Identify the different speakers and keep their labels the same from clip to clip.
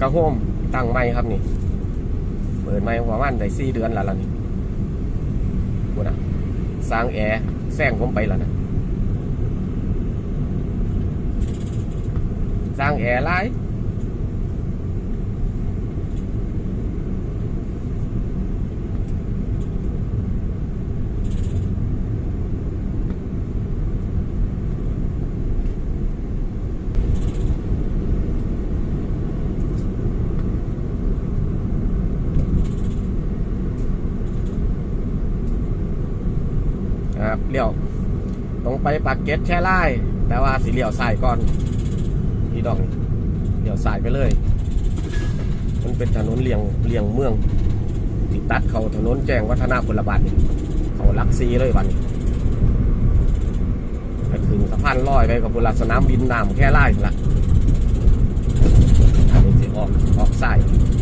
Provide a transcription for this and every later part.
Speaker 1: กะโฮมตั้งไม้ครับนี่ เปิดไม้ประมาณได้สี่เดือนแล้วล่ะนี่กูนะสร้างแอร์แซงผมไปแล้วนะสร้างแอร์ไล่ เลี้ยวตรงไปปากเก็ตแช่ไล่แต่ว่าสีเหลี้ยวใสายก่อนพี่ดองเลี้ยวใสายไปเลย มันเป็นถนนเลียงเลียงเมืองติดตัดเขาถนนแจ้งวัฒนาพลบาทเขาลักซีเลยวันไปถึงสะพานลอยไปกับบุรสนามบินน้ำแค่ไล่ละอันนี้สิออกออกใสายใก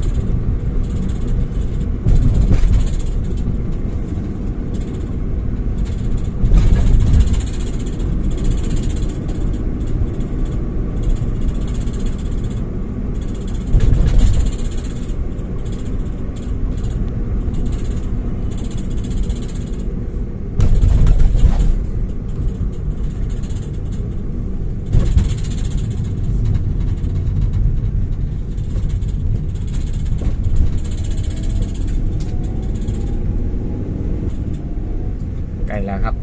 Speaker 1: แล้วครับ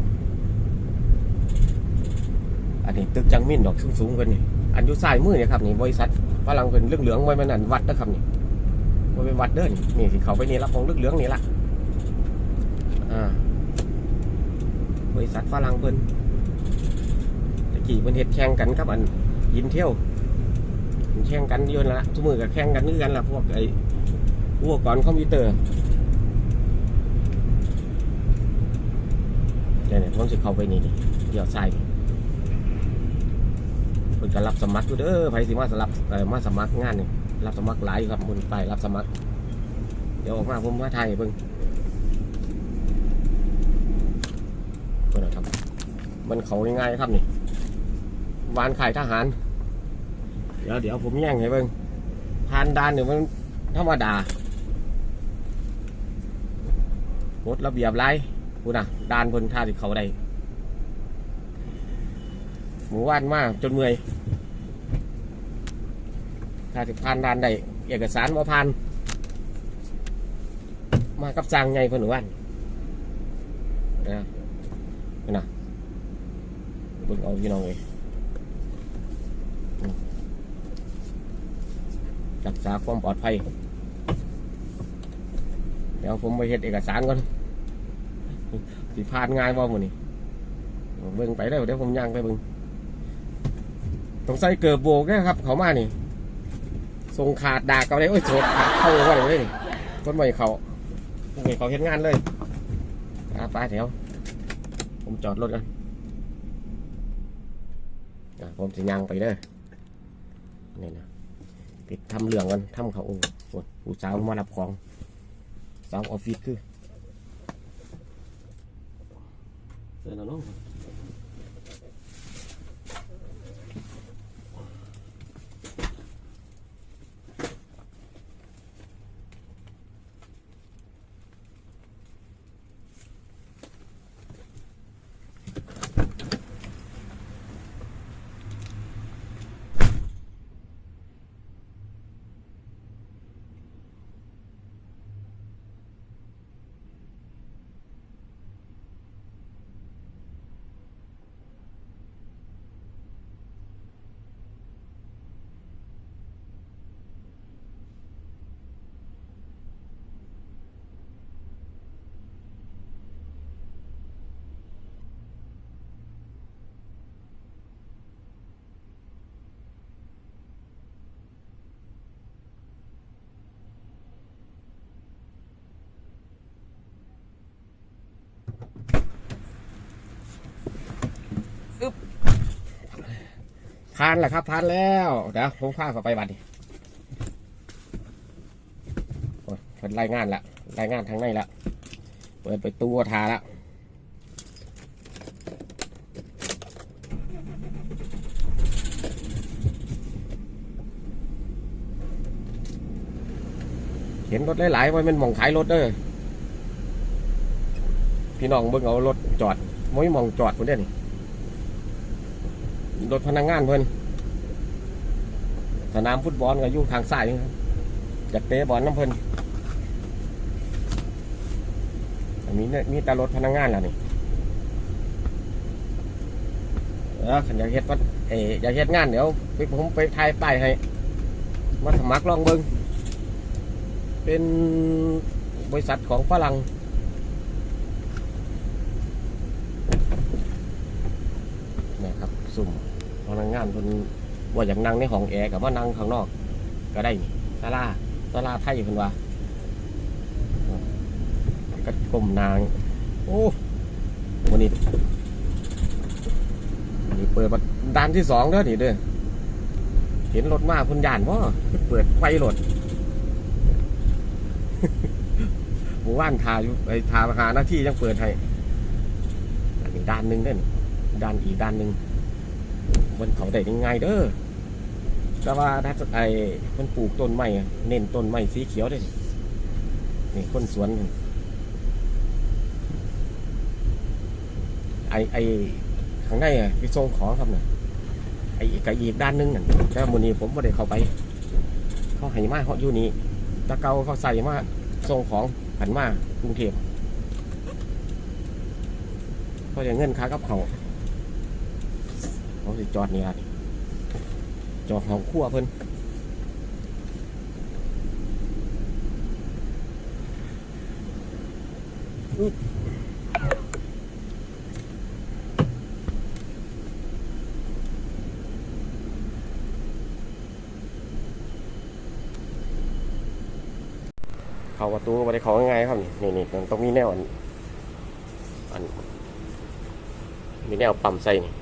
Speaker 1: อันนี้ตึกจังมินดอกสูงๆกันนี่ อันอยู่ซ้ายมือเนี่ยครับนี่บริษัทฝรั่งเป็นเลือเหลืองไว้มันนั่นวัดนะครับนี่มันเป็นวัดเดินนี่ที่เขาไปนี่รับของเลือเหลืองนี่ละอ่าบริษัทฝรั่งเพิ่นตะกี้เพิ่นเฮ็ดแข่งกันครับอันยินเที่ยวแข่งกันยนนละทุกมือกับแข่งกันนี่กันละพวกไอ้อุปกรณ์คอมพิวเตอร์ นี่ยเนี่ยผมจะเข้าไปนี่นี่เดี๋ยวใส่เพิ่นก็รับสมัครกูเด้อไผสิมาสมัครเอ่อมาสมัครงานนี่รับสมัครหลายอยู่ครับมุนไปรับสมัคร เดี๋ยวออกมาผมมาไทยเบิ่งเพิ่นนะครับมันเขาง่ายๆครับนี่วานไขายทหาร เดี๋ยวเดี๋ยวผมแย่งให้เบิ่งผ่านด่านเนี่ยมันธรรมดากฎระเบียบไร พูดนะดานเพนท่าที่เขาได้หมู่บ้านมากจนเมื่อยถ้าที่ผ่านดานได้เอกสารมาผ่าน มากับจางไงเพิ่นหมู่บ้านนะเนะเบิ่งเอาพี่น้องเลยรักษาความปลอดภัย เดี๋ยวผมไปเฮ็ดเอกสารก่อน สิพานง่ายบ่หมื้นี้เบิ่งไปได้เดี๋ยวผมย่างไปเบิ่งต้องใส่เกือบโบกนะครับ เขามานี่ส่งขาดดากเอาเลยโอ้ยโฉดขาเข้าว่าเลยนี่คนใหม่เขาคนใหม่เขาเฮ็ดงานเลยอาไปเดี๋ยว ผมจอดรถกันผมจะย่างไปเด้อนี่นะปิดทำเรื่องกันทำเขาโอ้โหผู้สาวมารับของสาวออฟฟิศคือ เส ร็จแล้วเนาะพานแหละครับพานแล้วเดี๋ยวผมข้าเข้าไปบัดนี้เปิดรายงานละรายงานทางในละเปิดไปตัวทาละเห็นรถหลายๆว่ามันมองขายรถเด้อพี่น้องเบิ่งเอารถจอดไม่มองจอดคนเด่น รถพนักงานเพิ่นสนามฟุตบอลก็อยู่ทางซ้ายนี่ครับอยากเตะบอลน้ำเพิ่นอันนี้เนี่ยมีแต่รถพนักงานล่ะนี่เออขันอยากเฮ็ดว่าเอออยากเฮ็ดงานเดี๋ยวไปผมไปถ่ายป้ายให้มาสมัครลองเบิงเป็นบริษัทของฝรั่งเนี่ยครับสุ่ม พนักงานคนว่าอยากนั่งในห้องแอร์กับว่านั่งข้างนอก ก็ได้นี่ตาลาตาลาไทยเพิ่นว่าก็กลมนาง โอ้วันนี้นนี้เปิดมาด้านที่สองเด้อนี่เด้อเห็นรถมาคุณยานว่าเปิดไฟรถหมู่บ้านทาอยู่ไอ้ทาหาหน้าที่ยังเปิดให้อันนี้ด้านหนึ่งเด้นด้านอีกด้านหนึ่ง มันเขาได้ยังไงเด้อแต่ว่าถ้าไอ้มันปลูกต้นไม้เน้นต้นไม้สีเขียวด้วยนี่คนสวนไอ้ไอ้ข้างในอะไปส่งของครับเนี่ยไอ้กอีกด้านหนึงนั่นแต่มื้อนี้ผมไม่ได้เข้าไป เขาให้มาเขาอยู่นี่ตะเกาเขาใส่มาส่งของผันมากรุงเทพเขาจะเงินค่ากับเขา เขาสิจอดนี่ล่ะจอดห้องครัวเพิ่นอุ๊ยเข้าประตูไม่ได้เขาง่ายครับนี่นี่นี่ต้องมีแนวอันอันมีแนวปั๊มใส่นี่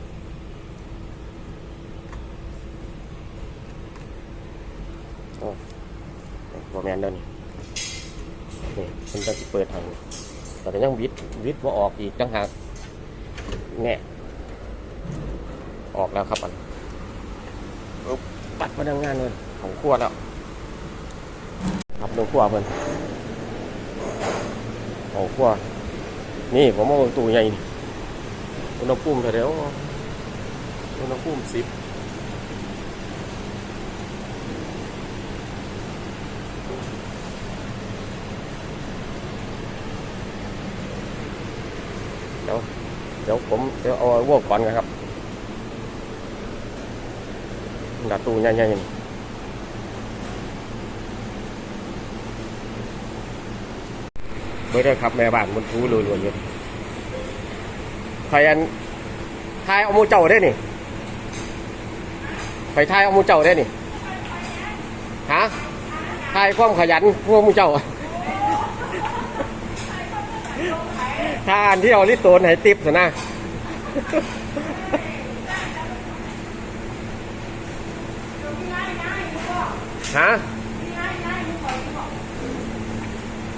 Speaker 1: โอ้บอแมนเด้อนี่นี่มันจะเปิดทางแต่ก็ยังวิดวิดว่าออกอีกจังหากแน่ออกแล้วครับอันปัดพนักงานเลยของขวดแล้วครับลงขวดเพิ่นของขวดนี่ผมเอาตู้ใหญ่นี่อุณหภูมิเท่าเดียวอุณหภูมิสิบเดี๋ยวเดี๋ยวผม เดี๋ยวเอาวอกก่อนกันครับหน้าตู้ใหญ่ๆไม่ได้ครับแม่บ้านมันทูรวยๆอยู่ไปอันทายเอามูเจ้าได้นี่ไปทายเอามูเจ้าได้นี่ฮะทายความขยันพวกมูเจ้าถ้านที่เอาลิโตนให้ติปสินะ ฮะ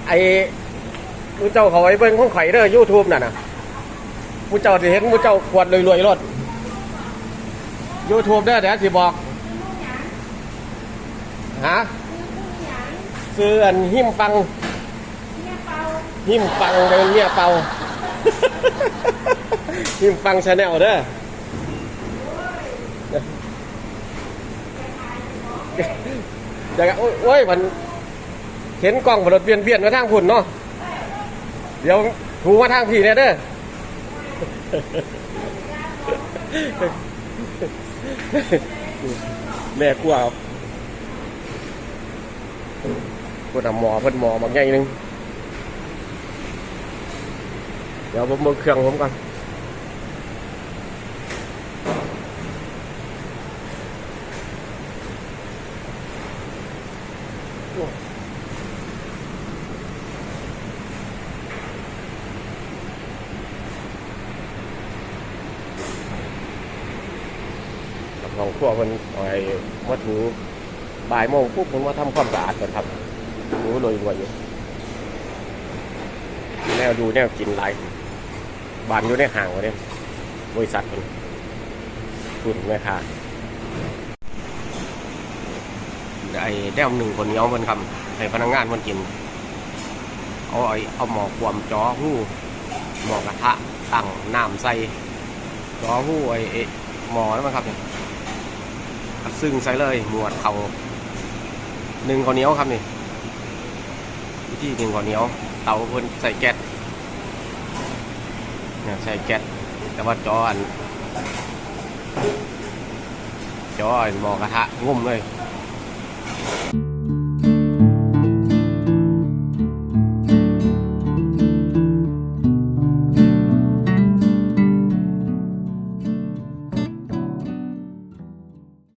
Speaker 1: ไอ้มูเจ้าเขาไว้เบิ้งของไข่เด้อยูทูบน่ะนะมูเจ้าสิเห็นมูเจ้าขวดรวยๆรถยูทูบเด้อเดี๋ยวสิบอกฮะซื้ออันหิมฟังหิมฟังเป็นเมียเป่า หิมฟังชาแนลเด้อเดี๋ยวโอ้ยโอ้ยมันเห็นกล้องบรถเบียนเบียนมาทางพุ่นเนาะเดี๋ยวถูมาทางพี่เนี่ยเด้อแม่กลัวครับกดหมอเพิ่นหมอบางอย่หนึงเดี๋ยวผมเบิกเครื่องผมก่อน กับห้องครัวเพิ่นเอาไอ้มาถูบ่ายโมงปุ๊บเพิ่นมาทำความสะอาดกันครับรู้เลยรวยอยู่แนวดูแนวกินหลายบานอยู่ในห่างว่าเนี่ยบริษัทเพิ่นคุณแม่ค้าไอ้แด้มหนึ่งคนเนี้ยวมันคำให้พนักงานมันกิน เอาไอ้เอาหมอความจ้อหู้หมอกระทะตั้งน้ำใส่จอหู้ไอ้หมอนั่นมันครับเนี่ย ซึ่งใส่เลยหมวดเขาหนึ่งคนเหนี้ยวครับนี่วิธีหนึ่งคนเหนี้ยว เตาเพิ่นใส่แก๊สเนี่ยใส่แก๊สแต่ว่าจออันจออันหมอกระทะงุ่มเลย